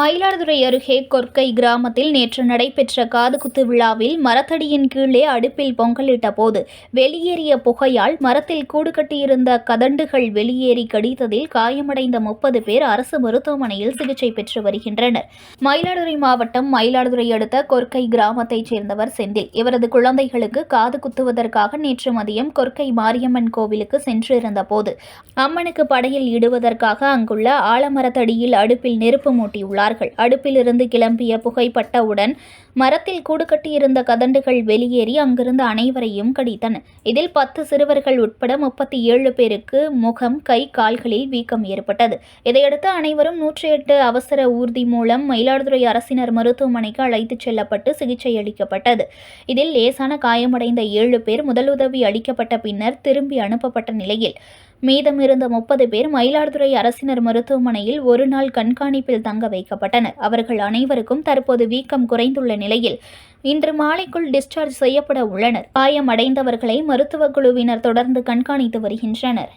மயிலாடுதுறை அருகே கொர்க்கை கிராமத்தில் நேற்று நடைபெற்ற காதுகுத்து விழாவில் மரத்தடியின் கீழே அடுப்பில் பொங்கலிட்ட போது வெளியேறிய புகையால் மரத்தில் கூடு கட்டியிருந்த கதண்டுகள் வெளியேறி கடித்ததில் காயமடைந்த முப்பது பேர் அரசு மருத்துவமனையில் சிகிச்சை பெற்று வருகின்றனர். மயிலாடுதுறை மாவட்டம் மயிலாடுதுறை அடுத்த கொர்க்கை கிராமத்தைச் சேர்ந்தவர் செந்தில். இவரது குழந்தைகளுக்கு காது குத்துவதற்காக நேற்று மதியம் கொர்க்கை மாரியம்மன் கோவிலுக்கு சென்றிருந்த போது அம்மனுக்கு படையில் இடுவதற்காக அங்குள்ள ஆலமரத்தடியில் அடுப்பில் நெருப்பு மூட்டியுள்ளார். மூட்டியுள்ளார்கள் அடுப்பிலிருந்து கிளம்பிய புகைப்பட்டவுடன் மரத்தில் கூடு கட்டியிருந்த கதண்டுகள் வெளியேறி அங்கிருந்த அனைவரையும் கடித்தன. இதில் பத்து சிறுவர்கள் உட்பட முப்பத்தி ஏழு பேருக்கு முகம் கை கால்களில் வீக்கம் ஏற்பட்டது. இதையடுத்து அனைவரும் நூற்றி எட்டு அவசர ஊர்தி மூலம் மயிலாடுதுறை அரசினர் மருத்துவமனைக்கு அழைத்துச் செல்லப்பட்டு சிகிச்சை அளிக்கப்பட்டது. இதில் லேசான காயமடைந்த ஏழு பேர் முதலுதவி அளிக்கப்பட்ட பின்னர் திரும்பி அனுப்பப்பட்ட நிலையில் மீதம் இருந்த முப்பது பேர் மயிலாடுதுறை அரசினர் மருத்துவமனையில் ஒரு நாள் கண்காணிப்பில் தங்க வைக்கப்பட்டனர். அவர்கள் அனைவருக்கும் தற்போது வீக்கம் குறைந்துள்ள நிலையில் இன்று மாலைக்குள் டிஸ்சார்ஜ் செய்யப்பட உள்ளனர். காயமடைந்தவர்களை மருத்துவக் குழுவினர் தொடர்ந்து கண்காணித்து வருகின்றனர்.